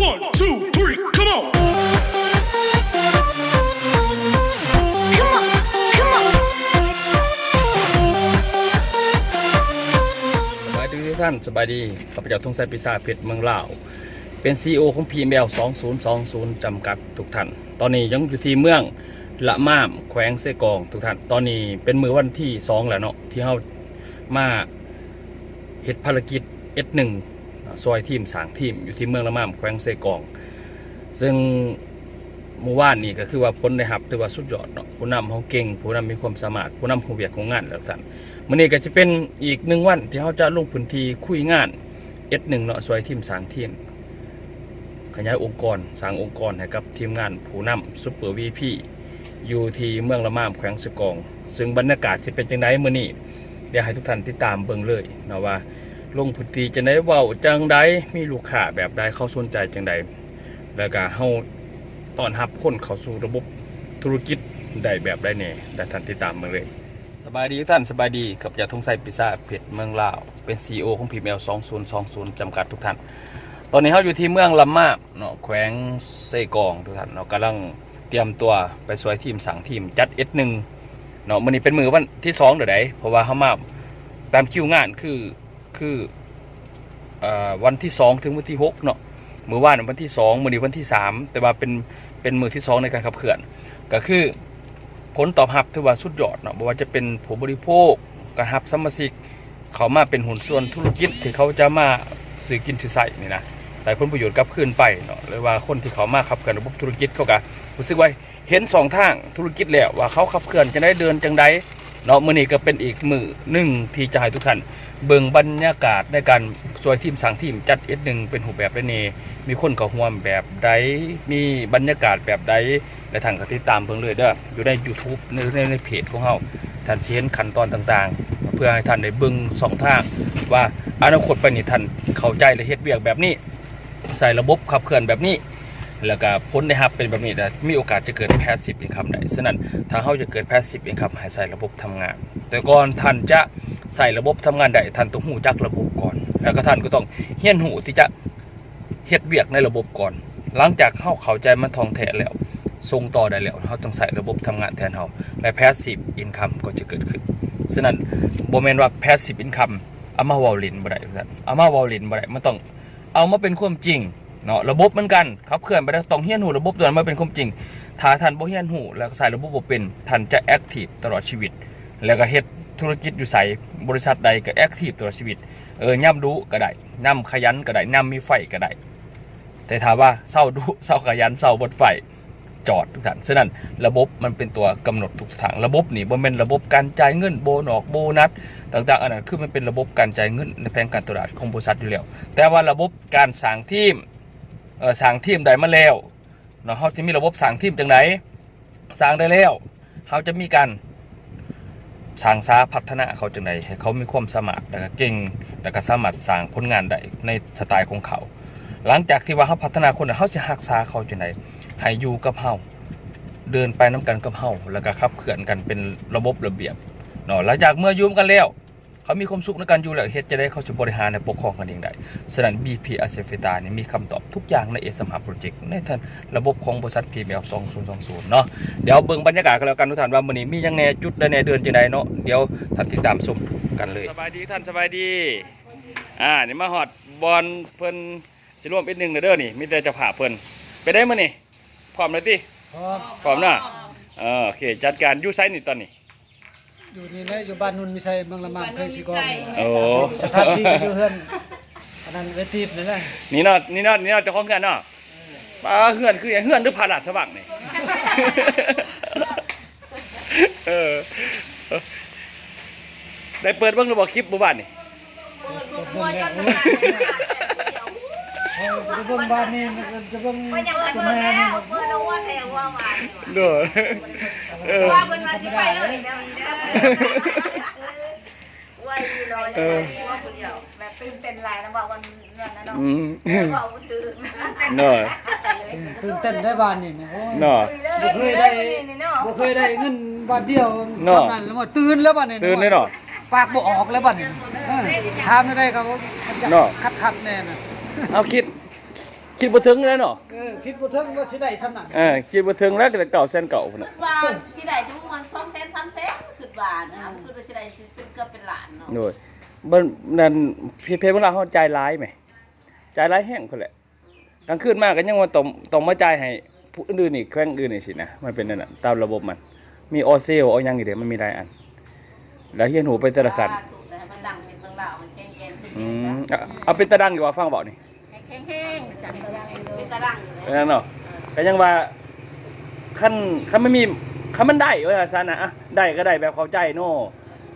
One, two, three, come on. Come on, come on. สบายดีทุกท่านสบายดีข้าพเจ้าทงไซปิซาเพชรเมืองลาว เป็นซีอของพีเมล2020 จำกัดทุกท่าน ตอนนี้ยังอยู่ที่เมืองละม่ามแขวงเซกองทุกท่าน ตอนนี้เป็นมือวันที่ 2 แล้วเนาะที่เฮามาเฮ็ดภารกิจ S1 ซอยทีมสางทีมอยู่ที่เมืองละม่ามแขวงเซกอง ซึ่งเมื่อวานนี้ก็คือว่าผลได้รับถือว่าสุดยอดเนาะผู้นำเขาเก่ง ผู้นำมีความสามารถ ผู้นำของเวียกของงานแล้วท่านมื่อนี้ก็จะเป็นอีกหนึ่งวันที่เขาจะลงพื้นที่คุยงาน S1 เนาะสวยทีมสางทีมขยายองค์กรสร้างองค์กรให้กับทีมงานผู้นำซุปเปอร์วีพีอยู่ที่เมืองละมามแขวงสะกอง ซึ่งบรรยากาศจะเป็นจังไดมื่อนี้เดี๋ยวให้ทุกท่านติดตามเบิ่งเลยนะว่า ลงพื้นที่จะได้เว้าจังใดมีลูกค้าแบบใดเขาสนใจจังใดแล้วก็เฮาตอนรับคนเข้าสู่ระบบธุรกิจได้แบบใดแน่และท่านติดตามเบิ่งเลย สบายดีท่านสบายดีกับยาทงไซปิซาเพชรเมืองลาว เป็น CEO ของพีเมล2020จำกัดทุกท่าน ตอนนี้เขาอยู่ที่เมืองลำมาบเนาะแขวงเซกองทุกท่านเนาะกำลังเตรียมตัวไปสวยทีมสั่งทีมจัด S1 เนาะมื้อนี้เป็นมือวันที่2เดี๋ยวใดเพราะว่าเขามาตามคิวงานคือ คืออวันที่2ถึงวันที่6เนาะมือวานวันที่2มื้อนี้วันที่3แต่ว่าเป็นเป็นมือที่2ในการขับเคลื่อน ก็คือผลตอบรับถือว่าสุดยอดเนาะบ่ว่าจะเป็นผู้บริโภคการรับสมาชิกเขามาเป็นหุ้นส่วนธุรกิจที่เขาจะมาซื้อกินซื้อใส่นี่นะได้ผลประโยชน์กลับคืนไปเนาะหรือว่าคนที่เขามาขับเคลื่อนระบบธุรกิจเขาก็รู้สึกว่าเห็นสองทางธุรกิจแล้วว่าเขาขับเคลื่อนจะได้เดินจังใดเนาะมื้อนี้ก็เป็นอีกมือหนึ่งที่จะให้ทุกท่าน เบิ่งบรรยากาศในการช่วยทีมสั่งทีมจัด S1 เป็นรูแบบได้แน่มีคนเขาร่วมแบบใดมีบรรยากาศแบบใดและท่านก็ติดตามเพิ่งเลยเด้ออยู่ใน YouTube ในในในเพจของเราท่านสิเห็นขั้นตอนต่างๆ เพื่อให้ท่านได้เบิ่งสองทางว่าอนาคตไปนี่ท่านเข้าใจและเฮ็ดเวียกแบบนี้ ใส่ระบบขับเคลื่อนแบบนี้ แล้วก็ผลได้รับเป็นแบบนี้แต่มีโอกาสจะเกิดแพสซีฟอินคัมได้ฉะนั้นถ้าเขาจะเกิดแพสซีฟอินคัมให้ใส่ระบบทำงาน แต่ก่อนท่านจะใส่ระบบทำงานได้ท่านต้องหูจักระบบก่อน แล้วก็ท่านก็ต้องเฮียนหูที่จะเฮ็ดเวียกในระบบก่อน หลังจากเข้าเข้าใจมันทองแท้แล้วส่งต่อได้แล้วเขาต้องใส่ระบบทำงานแทนเขาและ passive income ก็จะเกิดขึ้น ฉะนั้นโบแมนว่า passive income เอามาวอลลินบ่ได้ท่านเอามาวอลลินบ่ได้มันต้องเอามาเป็นความจริง เนาะระบบเหมือนกันขับเคลื่อนไปได้ต้องเฮียนหูระบบตัวนั้นมาเป็นความจริง ถ้าท่านบ่เฮียนหูแล้วใส่ระบบบ่เป็นท่านจะแอคทีฟตลอดชีวิต แล้วก็เฮ็ดธุรกิจอยู่ใส่บริษัทใดก็แอคทีฟตลอดชีวิตเออย่ำรู้ก็ได้ย่ำขยันก็ได้ย่ำมีไฟก็ได้แต่ถามว่าเศร้าดุเศร้าขยันเศร้าบดไฟจอดทุกท่านฉะนั้นระบบมันเป็นตัวกำหนดทุกทางระบบนี่มันเป็นระบบการจ่ายเงินโบนอกโบนัสต่างๆอันนั้นคือมันเป็นระบบการจ่ายเงินในแผนการตลาดของบริษัทอยู่แล้วแต่ว่าระบบการสั่งทีม สั่งทีมได้มาแล้วเนาะเขาจะมีระบบสั่งทีมจังไหนสั่งได้แล้วเขาจะมีการสั่งซาพัฒนาเขาจังไหนให้เขามีความสามารถแล้วก็เก่งแล้วก็สามารถสร้างผลงานได้ในสไตล์ของเขา หลังจากที่ว่าเขาพัฒนาคนเขาจะหักษาเขาจังไหนให้อยู่กับเฮาเดินไปน้ำกันกับเฮาแล้วก็ขับเคลื่อนกันเป็นระบบระเบียบเนาะหลังจากเมื่อยุ่มกันแล้ว เขามีความสุขในการอยู่แล้วเฮ็ดจะได้เขาจะบริหารและปกครองกันเองได้ฉะนั้น BP a s e f e t a นี่มีคำตอบทุกอย่างในเอสมหาโปรเจกต์ในท่านระบบของบริษัท PML 2020เนาะเดี๋ยวเบิ่งบรรยากาศกันแล้วกันทุกท่านว่ามื้อนี้มีหยังแหน่จุดใดแหน่เดินจังไดเนาะเดี๋ยวท่านติดตามชมกันเลยสบายดีท่านสบายดีอ่านี่มาฮอดบอลเพิ่นสิร่วมอีกหนึงเด้อนี่มีแต่เจะผ่าเพิ่นไปได้มื้อนี่พร้อมแล้วติพร้อมพร้อมนะเออโอเคจัดการอยูไซนี่ตอนนี้ อยู่นี่แหละอยู่บ้านนุ่นมีไซเมืองละมามเคยสิกองโอ้สถานที่ก็อยู่เฮือนอันนั้นเวทีนั่นแหละนี่เนาะนี่เนาะนี่เนาะเจ้าของเฮือนเนาะป้าเฮือนคือหยังเฮือนหรือผาลาดสว่างนี่เออได้เปิดเบิ่งหรือบ่คลิปบ่บ้านนี่กดเบิ่งแล้วโอ้ย จะเบิ่งบ้านนี่จะเบิ่งไม่ยังตัวเปิดแม่แล้วเปิดแล้วว่าแต่ว่ามาเด้อเออว่าเพิ่นมาสิไปแล้วนี่เด้อนี่เด้อว่าอยู่รออยู่ว่าผู้เดียวแบบตื่นเต้นหลายนะบอกวันนั้นนะเนาะว่าถือเนาะตื่นเต้นได้บ้านนี่นะโอ้เนาะบ่เคยได้บ่เคยได้เงินบาทเดียวเนาะนั้นแล้วว่าตื่นแล้วบัดนี้ตื่นเลยเนาะปากบ่ออกแล้วบัดนี้เออถามได้ก็บ่เนาะคัดๆแน่น่ะ เอาคิด คิดบ่ถึงแล้วเนาะเออคิดบ่ถึงว่าสิได้สำนักเออคิดบ่ถึงแล้วก็แต่เก่าแสนเก่าพุ่นน่ะว่าสิได้ทุกวันสองแสนสามแสนขึ้นบาทนะคือว่าสิได้เป็นเกือบเป็นล้านเนาะโดยเบิ่นนั่นเพเพเวลาเฮาจ่ายหลายไหมจ่ายหลายแห้งพุ่นแหละกลางคืนมาก็ยังว่าต้องต้องมาจ่ายให้ผู้อื่นๆอีกแขวงอื่นนี่สินะมันเป็นนั่นน่ะตามระบบมัน มีออเซลเอาหยังอีกเด้มันมีหลายอัน แล้วเฮียนหูไปแต่ละคัน ถูกแต่มันดังเป็นเมืองลาวมันแข็งแกร่งขึ้นอืเป็นซะมอะเอาเป็นตะดังอยู่ว่าฟังเบานี่ แข็งแข็งจังตะดังเป็นตะดังอยู่เป็นแล้วนั่นเนาะก็ยังว่าคันคันไม่มีคันมันได้ว่าซั่นน่ะอะได้ก็ได้แบบเข้าใจเนาะ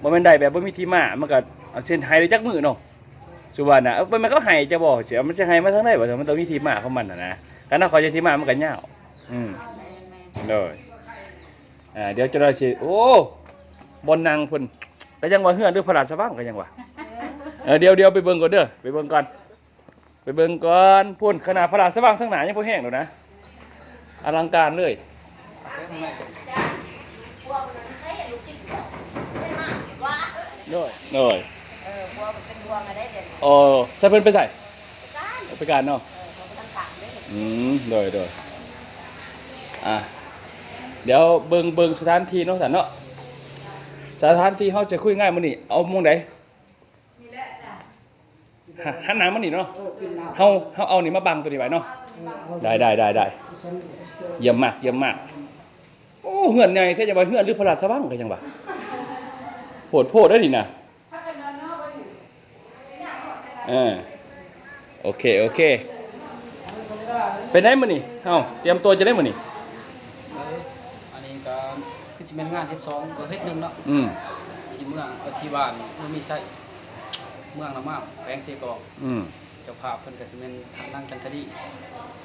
บ่แม่นได้แบบบ่มีที่มามันก็เอาเส้นให้ได้จักมือเนาะสุวรรณน่ะเออมันก็ให้จะบอกเสียมันจะให้มาทางไหนบ่มันต้องมีที่มาของมันน่ะนะการถ้าเขาจะที่มามันก็ยาวอืมเลยอ่าเดี๋ยวจะได้สิโอ้บนนางเพิ่นก็ยังว่าเฮือนด้วยพระราชวังก็ยังว่าเออเดี๋ยวเดี๋ยวไปเบิ่งก่อนเด้อไปเบิ่งก่อน ไปเบิ่งก่อนพุ่นขนาดพระราชวังทั้งหนายังบ่แห้งแล้วนะอลังการเลยพวกมันใช้ลูกชิ้นเดียวไม่มากว่าโดยดยเออพวมันเป็นพวงอะไรเด่นโอ้ใส่เพิ่นไปใส่ไปการเนาะเออเขาไปทางต่างด้วยอืมโดยโดยอะเดี๋ยวเบิ่งเบิ่งสถานที่เนาะสันเนาะสถานที่เฮาจะคุยง่ายมื้อนี้เอามุงใด ฮะหันหน้ามานี่เนาะเออกินน้ำเฮาเฮาเอานี่มาบังตัวนี้ไว้เนาะได้ได้ได้ได้เยี่ยมมากเยี่ยมมากโอ้เฮือนใหญ่แท้จะว่าเฮือนหรือพระราชวังก็ยังว่าโพดโพดได้ดินะเออโอเคโอเคเป็นได้มื้อนี่เฮาเตรียมตัวจะได้มื้อนี่อันนี้ก็คือสิเป็นงานที่สองก็เฮ็ดหนึงเนาะอืมที่เมืองเอ่อที่บ้านมันมีไส้ เมืองละมากแปลงเสกอกอืมเจ้าภาพเพิ่นก็สิเป็นทางนั่งจันทดี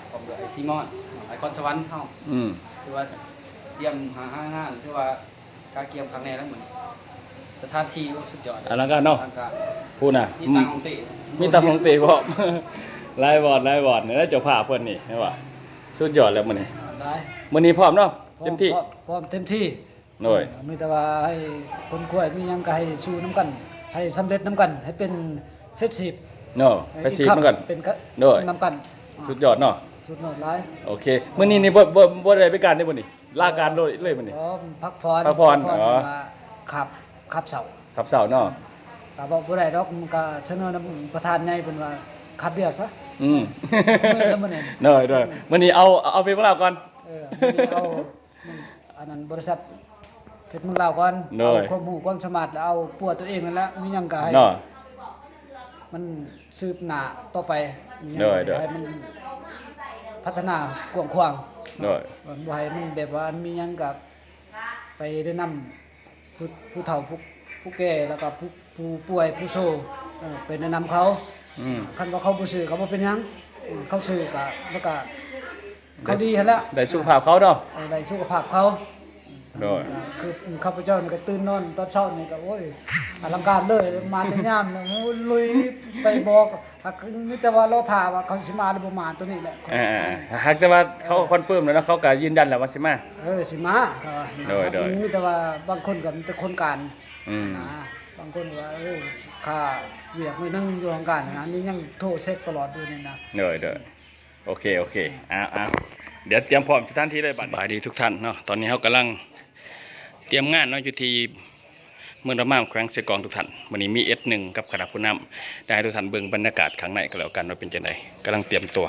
พร้อมด้วยไอซีมอนไอคอนสวรรค์เฮาอืมคือว่าเตรียมหาห้างงานคือว่าการเกี่ยมครั้งแรกแล้วเหมือนสถานที่โอ้สุดยอดอลังการเนาะอลังการพูดน่ะมีตังของเตะมีตาของเตะบ่ไล่บอดไล่บอดเนี่ยแล้วเจ้าภาพเพิ่นนี่เห็นบ่สุดยอดแล้วมื้อนี้ได้มื้อนี้พร้อมเนาะเต็มที่พร้อพร้อมเต็มที่โดยเออมีแต่ว่าให้คนกล้วยมีหยังก็ให้สู้น้ำกัน ให้สำเร็จน้ำกันให้เป็นเฟสซีฟเนาะไปซีมันก่อนเป็นกะโดย น้ำกันสุดยอดเนาะสุดยอดหลายโอเคมื้อนี้นี่บ่บ่บ่ได้ไปการได้บ่นี่ลาการเลยเลยมื้อนี้พร้อมพักผ่อนพักผ่อนอ๋อว่าขับขับเสาครับเช้าเนาะก็บอกบ่ได้ดอกมันก็เสนอนำประธานใหญ่เพิ่นว่าขับเบียกซะอืมมื้อละมื้อนี้เด้อเด้อมื้อนี้เอาเอาไปพวกเราก่อน เออมื้อนี้เอาอันนั้นบริษัท เพชรเมืองลาวก่อนโดเอาย ความรู้ความสามารถแล้วเอาปัวตัวเองนั่นแหละมีหยังก็ให้เนาะ มันสืบหน้าต่อไปมีหยังโดยโดย ให้มันพัฒนากว้างขวางโดย บ่ให้มันแบบว่ามีหยังก็ไปแนะนำผู้ผู้เฒ่าผู้ผู้แก่แล้วก็ผู้ผู้ป่วยผู้โซเออไปแนะนำเขา อืม คันว่าเขาบ่ซื้อเขาบ่เป็นหยังอืมเขาซื้อก็แล้วก็เขาดีหั่นแหละได้สุขภาพเขาเนาะเออได้สุขภาพเขา โดย คือข้าพเจ้านี่ก็ตื่นนอนตอนเช้านี่ก็โอ้ยอลังการเลยมาแต่ยามนี่โอ้ยลุยไปบอกหากมีแต่ว่าเราถามว่าเขาสิมาหรือบ่มาตัวนี้แหละอ่าๆหากแต่ว่าเขาคอนเฟิร์มแล้วนะเขาก็ยืนยันแล้วว่าสิมา เออสิมาก็ว่าโดยโดย มีแต่ว่าบางคนก็มีแต่คนการอืมนะบางคนว่าเออค่าเวียกไม่นั่งอยู่ของการนะนี่ยังโทรเช็คตลอดอยู่นี่นะเด้อเด้อโอเคโอเคอ้าวอ้าวเดี๋ยวเตรียมพร้อมสถานที่เลยบัดสบายดีทุกท่านเนาะตอนนี้เขากำลัง เตรียมงานเนาะอยู่ที่เมืองระมามแขวงเสกองทุกท่านวันนี้มีเอสหนึ่งกับคณะผู้นำได้ทุกท่านเบิ่งบรรยากาศข้างในก็แล้วกันว่าเป็นจังไดกำลังเตรียมตัว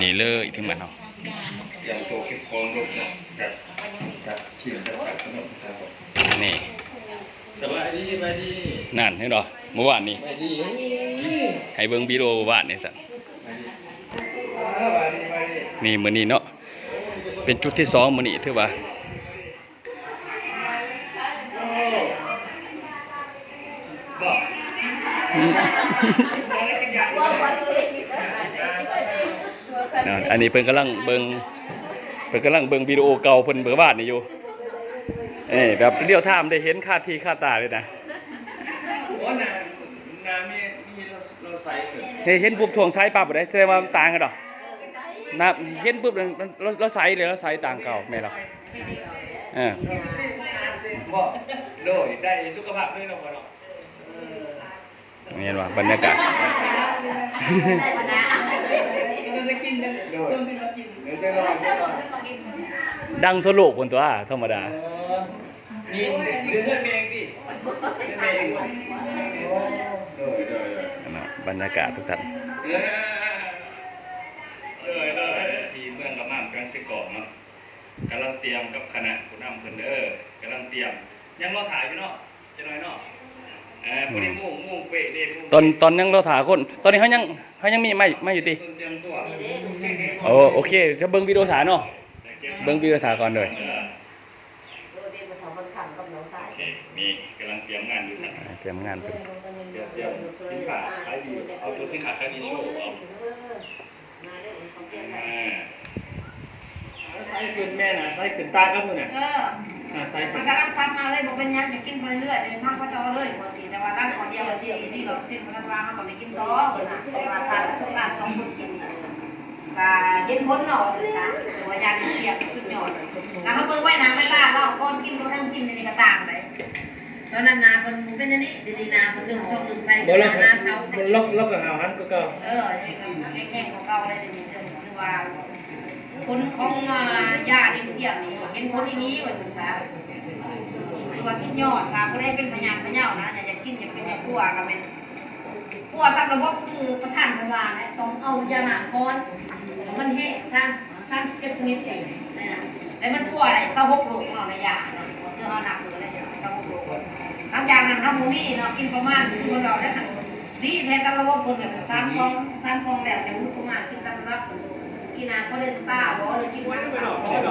นี่เลยที่มันเนาะนี่สบายดีสบายดีนั่นเห็นดอเมื่อวานนี้ให้เบิ่งวิดีโอเมื่อวานนี่สั่นนี่มือนี้เนาะเป็นจุดที่สองมือนี้ถือว่า เนาะ อันนี้เพิ่นกำลังเบิ่งเพิ่นกำลังเบิ่งวิดีโอเก่าเพิ่นเบิ่งบ้านนี่อยู่เอ้ยแบบเลี้ยวท่ามได้เห็นค่าทีค่าตาเลยนะเฮ้ยเห็นปุ๊บทวงไซส์ปั๊บบ่ได้แสดงว่าต่างกันดอกนะเห็นปุ๊บเราเราไซส์เลยเราไซส์ต่างเก่าแม่นเราเออโดยได้สุขภาพด้วยเนาะ เนาะนี่เห็นว่าบรรยากาศดังทั่วโลกคนตัวธรรมดาบรรยากาศทุกท่านทีเมืองกำลังกำลังสิกอบเนาะกำลังเตรียมกับคณะผู้นำเพิ่นเด้อกำลังเตรียม ยังรอถ่ายอยู่เนาะจะน้อยเนาะ เออผู้นี้มุ่งมุ่งเป๊ะเด้มุ่งตอนตอนยังรอถ่ายคน ตอนนี้เขายังเขายังมีไม่ไม่อยู่ติเตรียมตัวโอ้โอเคจะเบิ่งวิดีโอถ่ายเนาะเบิ่งวิดีโอถ่ายก่อนเลยเออเดี๋ยวมาทำมันขำกับน้องสายโอเคมีกำลังเตรียมงานอยู่ครับเตรียมงานเป็นเดี๋ยวเดี๋ยวสินค้าขายดีเอาตัวสินค้าขายดีโชว์เอามาเด้อเขาเตรียมกันอ่าใส่ขึ้นแม่น่ะใส่ขึ้นตาครับมึงน่ะ เออ อ่าใส่มัขึ้นนกำลังทำมาเลยบอกเป็นยังจะกินไปเรื่อยเลยมากก็จะเอาเลยบอกสิแต่ว่าตั้งขอเดียวสินี่เราสิ้นมันวางเขาต้องไปกินต่อเปิดสิว่าสามสองล้านสองคนกินนี่ก็เห็นผลเนาะสิซะตัวยาดีเทียบสุดยอดแล้วเขาเบิ่งไว้นะไม่ตาเราก้อนกินก็ทั้งกินในกระต่างเลยตอนนั้นนาคนเป็นอันนี้ดีๆนาคนดึงช่องดึงใส่บ่ล็อกนาเสาบ่ล็อกล็อกกับหาหันก็เก่าเออแข็งๆของเราได้ดีเรื่องคือว่าคนของญาติเสียนี่ เห็นคนที่นี้ว่าศึกษาคือว่าสุดยอดค่ะก็ได้เป็นพยานพยาวนะอยากจะกินอยากเป็นอยากกลัวก็เป็นกลัวตามระบบคือประธานพลาเนี่ยต้องเอายาหนาก้อนมันแห้งสร้างสร้างเก็บชนิดเองนะแต่มันกลัวอะไรเศร้าหกโลของเราในยาเนาะเรื่องเอาหนักเลยเศร้าหกโลหลังจากนั้นเราโมมี่เนาะกินประมาณคนเราได้ดีแทนตามระบบคนแบบสามกองสร้ามกองแล้วจะมุดประมาณกินตามรับกินอาเขาเลยสตาร์บอเลยกินวันสามคน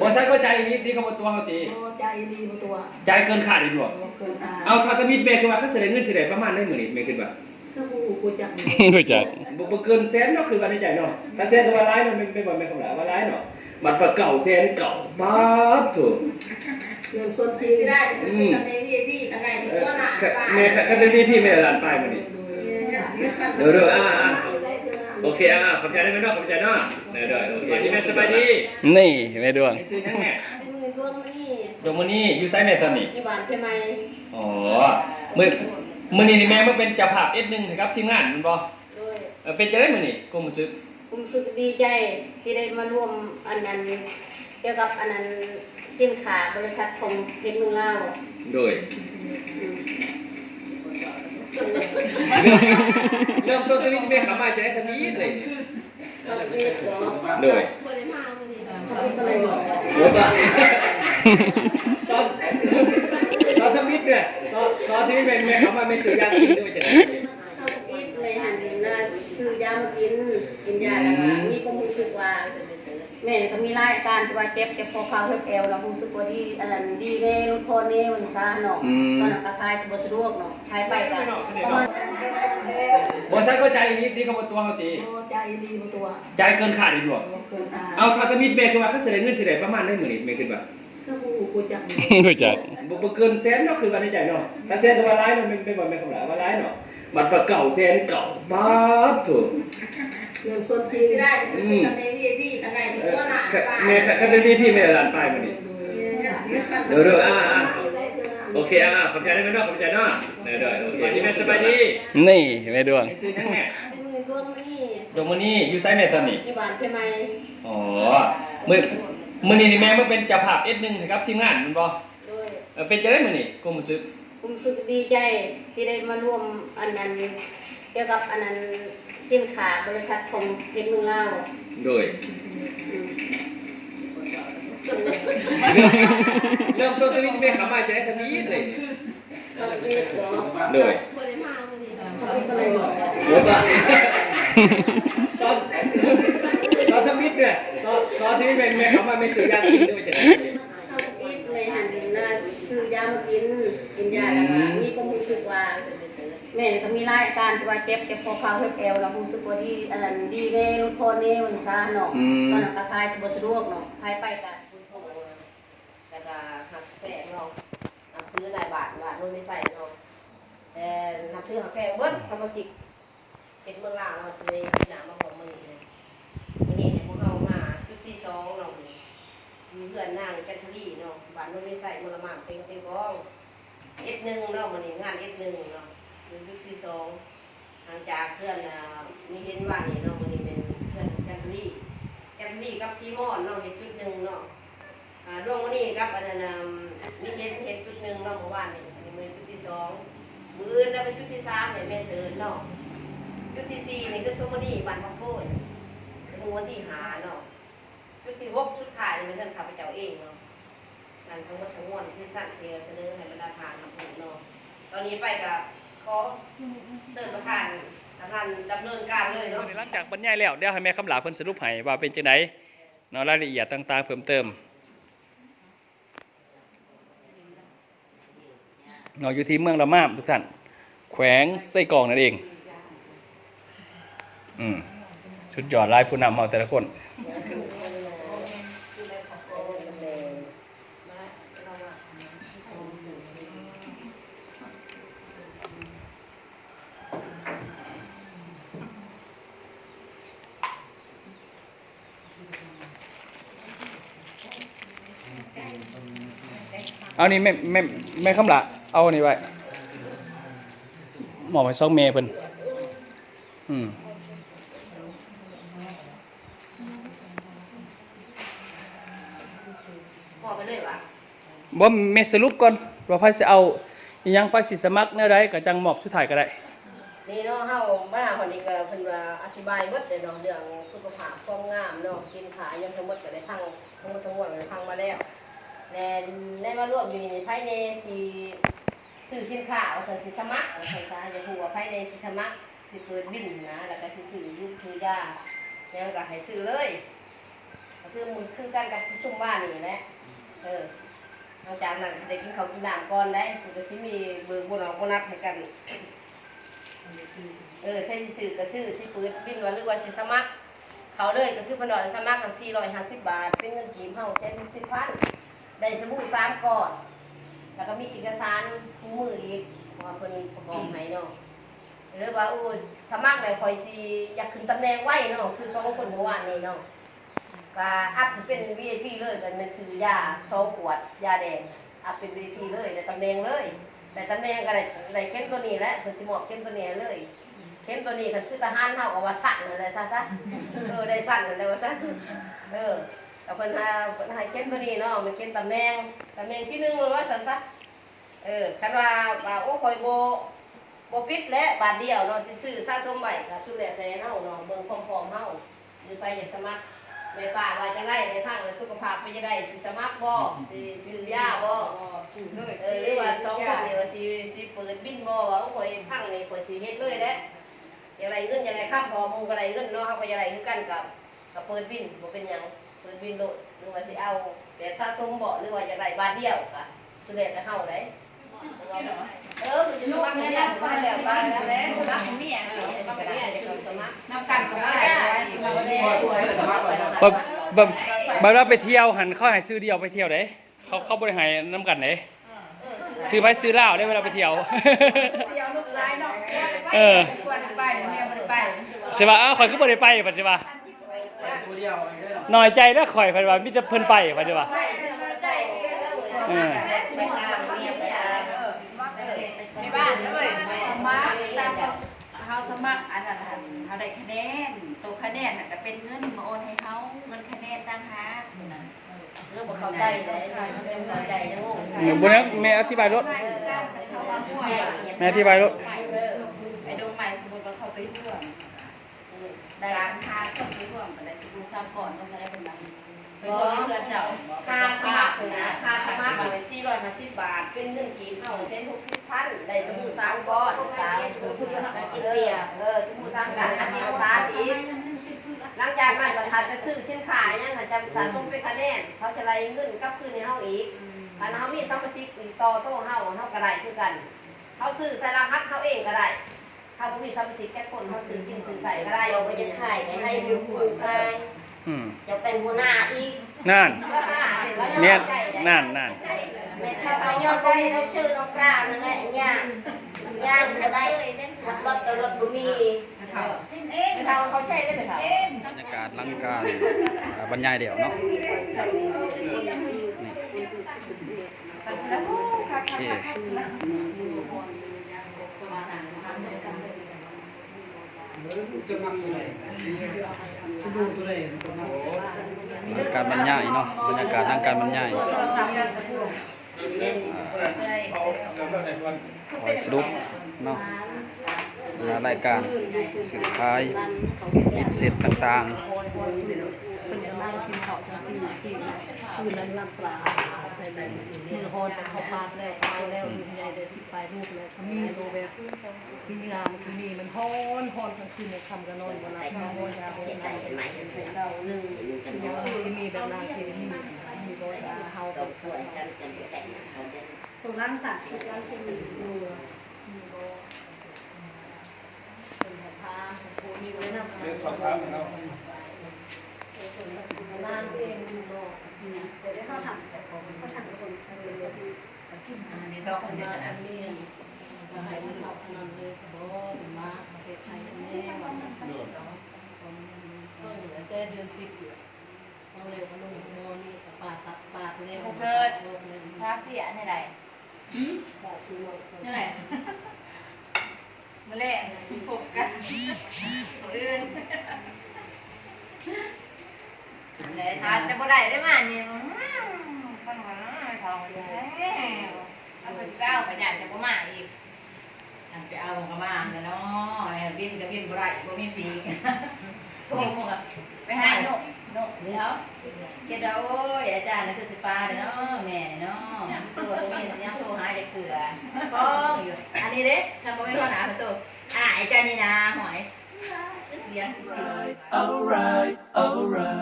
บ่ใช่ก็ใจนี้ที่เขาบ่ตัวเขาตีใจดีบ่ตัวใจเกินขาดอีกบ่บ่เกินอาเอาถ้าจะมีเบรกคือว่าเขาแสดงเงินสิได้ประมาณได้มื้อนี้แม่คิดว่าถ้ากูกูจักมีรู้จักบ่บ่เกินแสนเนาะคือว่าในใจเนาะถ้าแสนก็ว่าหลายมันเป็นบ่แม่นคำหลาว่าหลายเนาะบัตรประเก่าแสนเก่าป๊าบโถูกเรื่องคนจริกิงนได้กินกับเนวี่พี่ตั้งแต่ที่ว่าหนาแม่ถ้าเป็นพี่พี่แม่ร้านป้ายมื้อนี้เด้อๆอ่าๆ โอเคอ่าขอบใจได้ไหมเนาะขอบใจเนาะเด้อๆโอเคแม่สบายดีนี่แม่ดวงซื้อยังแม่มือดวงนี่ดวงมื้อนี้อยู่ไสแม่ตอนนี้ที่บ้านใช่ไหมอ๋อมื้อมื้อนี้นี่แม่มาเป็นเจ้าภาพ S1 นะครับทีมงานแม่นบ่ด้วยเออเป็นจังได๋มื้อนี้กูรู้สึกผมรู้สึกดีใจที่ได้มาร่วมอันนั้นเกี่ยวกับอันนั้นสินค้าบริษัทของเพชรเมืองลาวโดย เริ่มต้นชีวิตแม่ขามาจะได้ทำนี้เลยเขาเรียกว่าโดยเขาเป็นอะไรหรอโอ้ป่ะตอนตอนทำมิตรเนี่ยตอนตอนที่แม่แม่ขามาไม่ซื้อยากินด้วยจะได้เขาคิดในหันน่ะซื้อยามากินกินยาแล้วก็มีความรู้สึกว่า แม่ก็มีรายการที่ว่าเจ็บเจ็บคอเข่าเจ็บเอวแล้วรู้สึกว่าดีอันนั้นดีแน่ลดพอแน่มันซ่าเนาะตอนนั้นก็คลายบ่สะดวกเนาะคลายไปกันประมาณบอใช้ก็ใจนี้ที่เขาบตัวเขาตีโอ้ใจดีบ่ตัวใจเกินขาดอีกบ่บ่เกินอาเอาถ้าจะมีเบรกคือว่าเขาแสดงเงินสิได้ประมาณได้หมื่นแม่คิดว่าถ้ากูกูจักมีรู้จักบ่บ่เกินแสนเนาะคือว่าในใจเนาะถ้าแสนก็ว่าหลายมันเป็นบ่แม่นคำหลาว่าหลายเนาะบัตรประเก่าแสนเก่าป๊าบโถูก เรื่องคนจริงกินได้กินกับเนวี่พี่ตั้งแต่ที่เออว่าหนาแม่ถ้าเป็นพี่พี่แม่ร้านป้ายมื้อนี้เด้อๆอ่าๆโอเคอ่าขอบใจได้ไหมเนาะขอบใจเนาะเด้อๆโอเคแม่สบายดีนี่แม่ดวง ซื้อยังแม่มือดวงนี่ดวงมื้อนี้อยู่ไสแม่ตอนนี้ ที่บ้านใช่ไหมอ๋อมื้อมื้อนี้นี่แม่มาเป็นเจ้าภาพ S1 นะครับทีมงานแม่นบ่ด้วยเออเป็นจังได๋มื้อนี้กูรู้สึกผมรู้สึกดีใจที่ได้มาร่วมอันนั้นเกี่ยวกับอันนั้น สินค้าบริษัทของเพชรเมืองลาวโดย เริ่มต้นชีวิตแม่ขามาจะได้ทำนี้เลยเขาเรียกว่าโดยเขาเป็นอะไรหรอโอ้ป่ะตอนตอนทำมิตรเนี่ยตอนตอนที่แม่แม่ขามาไม่ซื้อยากินด้วยจะได้เขาคิดในหันน่ะซื้อยามากินกินยาแล้วก็มีความรู้สึกว่า แม่ก็มีรายการที่ว่าเจ็บเจ็บคอเข่าเจ็บเอวแล้วรู้สึกว่าดีอันนั้นดีแน่ลดพอแน่มันซ่าเนาะตอนนั้นก็คลายบ่สะดวกเนาะคลายไปกันแล้วก็หักแพงเนาะนับซื้อรายบาทบาทนู้นไม่ใส่เนาะแต่นับซื้อหักแพงเบิ้ลสมาชิกเป็นเมืองลาวเราเลยหนามาของมันนี่วันนี้เนี่ยพวกเรามาจุดที่สองเราอยู่เพื่อนนางจันทรีเนาะบ้านนู้นไม่ใส่มูลมาเป็นเซกองเอ็ดหนึ่งเนาะมันนี่งานเอ็ดหนึ่งเนาะ เป็นจุดที่สองหลังจากเพื่อนอ่เห็นว่านี่เนาะมันนี่เป็นกับซีมอนเนาะเห็ดจุดหนึ่งเนาะอ่าดวงวันนี้กับอันนั้นน่เห็ดเห็ดจุดหนึ่งเนาะเมื่อวานนี่อันนี้มือจุดที่สองมืออื่นแล้วเป็นจุดที่สามเนี่ยแม่เสิร์นเนาะจุดที่สี่นี่คือสมนี่บันพักโทษมือวันที่หาเนาะจุดที่หกชุดถ่ายเป็นเรื่องข้าพเจ้าเองเนาะงานทั้งหมดทั้งมวลที่สั่งเทเสนอให้บรรดาทานทำถูกเนาะตอนนี้ไปกับ ขอเสร์ฟประธานประธานดำเนินการเลยเนาะหลังจากบรรยายแล้วเดี๋ยวให้แม่คำหลาเพิ่นสรุปให้ว่าเป็นจังไดเนาะรายละเอียดต่างๆเพิ่มเติมเนาะอยู่ที่เมืองละมามทุกท่านแขวงไส้กรองนั่นเอง อืมชุดยอดลายผู้นำเฮาแต่ละคน เอานี่แม่แม่แม่คำละเอานี่ไว้หมอไปซองเมย์เพิ่นอืมบอกไปเลยวะบ่แม่สรุปก่อนว่าไผสิเอาอิหยังไผสิสมัครแนวใดก็จังมอบสุดท้ายก็ได้นี่เนาะเฮาบ้าคนนี้ก็เพิ่นว่าอธิบายเบิดเลยเนาะเรื่องสุขภาพความงามเนาะสินค้าอิหยังทั้งหมดก็ได้พังทั้งหมดทั้งมวลก็ได้พังมาแล้ว และได้มาร่วมอยู่ในภายในสิซื้อสินค้าว่าซั่นสิสมัครว่าซั่นซะอย่าฮู้ว่าภายในสิสมัครสิเปิดบินนะ แล้วก็สิซื้อยุคถือยายังก็ให้ซื้อเลยก็คือมือคือกันกับประชุมบ้านนี่แหละเออหลังจากนั้นก็ได้กินข้าวกินน้ำก่อนได้มันก็สิมีเบิกบุญเอาบุนับให้กันเออใช้สิซื้อก็ซื้อสิปืดบินว่าหรือว่าสิสมัครเขาเลยก็คือพนว่าสมัครกัน450บาท เป็นเงินกีบเฮาใช้สิบพัน ได้สบู่สามก้อน แล้วก็มีเอกสารคู่มืออีกว่าเพิ่นประกอบให้เนาะหรือว่าอู้สมัครแล้วข่อยสิอยากขึ้นตำแหน่งไว้เนาะคือสองคนเมื่อวานนี้เนาะก็อัพเป็น VIP เลยกันเป็นซื้อยาสองขวดยาแดงอัพเป็น VIP เลยได้ตำแหน่งเลยได้ตำแหน่งก็ได้ได้เข้มตัวนี้แหละเพิ่นสิมอบเข้มตัวนี้เลยเข้มตัวนี้คันคือทหารเฮาก็ว่าสั่นนั่นแหละซะซะเออได้สั่นนั่นแหละว่าซะเออ ก็เพิ่นหาเพิ่นให้เข้มตัวนี้เนาะมันเข้มตำแหน่งตำแหน่งที่หนึ่งว่าซั่นซะเออคันว่าว่าโอ้ข่อยบ่บ่ปิดและบาทเดียวเนาะสิซื้อสะสมไว้ก็สุดแล้วแต่เฮาเนาะเบิ่งพร้อมๆเฮาหรือไปอยากสมัครแม่ป้าว่าจะได้ในพังแล้วสุขภาพเป็นจะได้สิสมัครบ่สิซื้อยาบ่เออหรือว่าสองคนนี่ว่าสิสิเปิดบินบ่ว่าข่อยพังนี่ข่อยสิเฮ็ดเลยแหละอย่างไรเงินอย่างไรค่าพอหมู่ก็ได้เงินเนาะเฮาก็อย่างไรคือกันกับกับเปิดบินบ่เป็นหยังเปิดบินโลดหรือว่าสิเอาแบบสะสมบ่หรือว่าอย่างไรบาทเดียวก็สุดแล้วแต่เฮาได้เออคือจะสมัครเนี่ยก็แล้วไปแล้วแหละสมัครเนี่ยสมัครเนี่ยจะเข้าสมัครน้ำกันก็ไม่ได้บ่บ่บ่เราไปเที่ยวหันเขาให้ซื้อเดียวไปเที่ยวเด้เขาเขาบ่ได้ให้นํกันเด้ซื้อไปซื้อเหล้าได้เวลาไปเที่ยวเดียวลูกร้ายเนาะเออควรไปเมียมัน ไปใช่ป่ะเอ้าข่อยก็บ่ได้ไปปัจจุบันน้อยใจแล้วข่อยเพิ่นว่ามีแต่เพิ่นไปปัจจุบันเออในบ้านเลยสมัครตามเขาสมัครอันนั้นเขาได้คะแนนตัวคะแนนน่ะก็เป็นเงินมาโอนให้เขาเงินคะแนนต่างหากเรื่องบ่เข้าใจเลยไม่เข้าใจยังงงเดี๋ยวบ่นะแม่อธิบายรถแม่อธิบายรถไอ้ดงใหม่สมมติว่าเขาไปร่วมได้ร้านค้าก็ไปร่วมอะไร สบู่ซ้ำก่อนต้องได้เป็นแบบไปร่วมเพื่อนเจ้าค่าสมัครนะค่าสมัครเลย450บาท เป็นเงินกีบเฮาเส้น60พันได้สบู่สามก้อนสามสบู่สามกินเบียร์เออสบู่สามกันมีสารอีกหลังจากนั้นประธานจะซื้อสินค้าเนี่ยค่ะจะสะสมเป็นคะแนนเขาจะไล่เงินกลับคืนในเฮาอีกอันเขามีสัมปสิทธิ์อีกต่อโต้เฮาเฮาก็ได้คือกันเขาซื้อใส่รหัสเขาเองก็ได้ถ้าบ่มีสัมปสิทธิ์แค่คนเขาซื้อกินซื้อใส่ก็ได้เราไปยังขายได้ให้วิวผูกไง อืมจะเป็นหัวหน้าอีกนั่นก็หาเห็นแล้วเนี่ยใจนั่นนั่นแม่ข้าไปย้อนได้เราชื่อน้องกล้านั่นแหละย่างย่างก็ได้ขับรถกับรถบุมีเอ๊ะเราเขาใจได้ไหมคะบรรยากาศหลังการอ่าบรรยายเดี่ยวเนาะนี่โอเค จะมั กตัวไหนสบู่ตัวไหนตัวมักหลังการบรรยายเนาะบรรยากาศทางการบรรยายคอยสรุปเนาะรายการสุดท้ายมิตเสร็จต่างๆ กินข้าวทั้งสี่สี่คืนนั้นลำปลาใส่ใบมือฮอนแต่เขาพาดแล้วเอาแล้วลูกใหญ่ได้สิบปลายลูกเลยมีโลแบบกินงามกินนี่มันฮอนฮอนกลางคืนในคำกันนอนกันนะฮอนยาฮอนยาเราหนึ่งกันเยอมีแบบนางเคมีมีโบราเฮาเป็นส่วนกันกันแต่งตัวร้านสัตว์ตัวร้านเคมีดูมีโบเป็นทางของโคมีไว้นำเรื่องสอบถาเราร้านเองดูโลก เนี่ยเดี๋ยวเขาทำเขาทำคนซื้อเลยอันนี้ดอกอันนี้อันนี้ก็ให้มันเอาอันนั้นเลยบ่มาประเทศไทยแน่ว่าสันเพิ่งแต่เดือนสิบเดือนต้องเร็วมาลงโมนี่ปาดตัดปาดเร็วเชิดชาเสียในใดนี่แหละมาเล่นพบกันอื่น อาจจะบ่ได้ได้มานี่ฟังว่าทองอยู่แซ่เอาไปสิเอาไปญาติจะบ่มาอีกไปเอากระมาเนี่ยเนาะเนี่ยบินกับบินบ่ได้บ่มีปีกโทษมึงอะไปห้นกนกเดี๋ยวเฮ็ดเอาโอ้ยอาจารย์นั่คือสิปลาเด้อเนาะแม่เนาะตัวบ่มีสิยังโทรหาจะเกลือก็อยู่อันนี้เด้ถ้าบ่มีปัญหาเพิ่นตัวอ่าไอ้เจ้านี่นะหอย Alright, alright.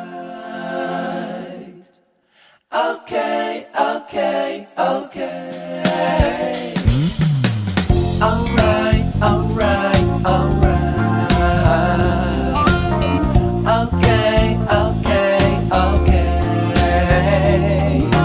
Okay, okay, okay. Alright, alright.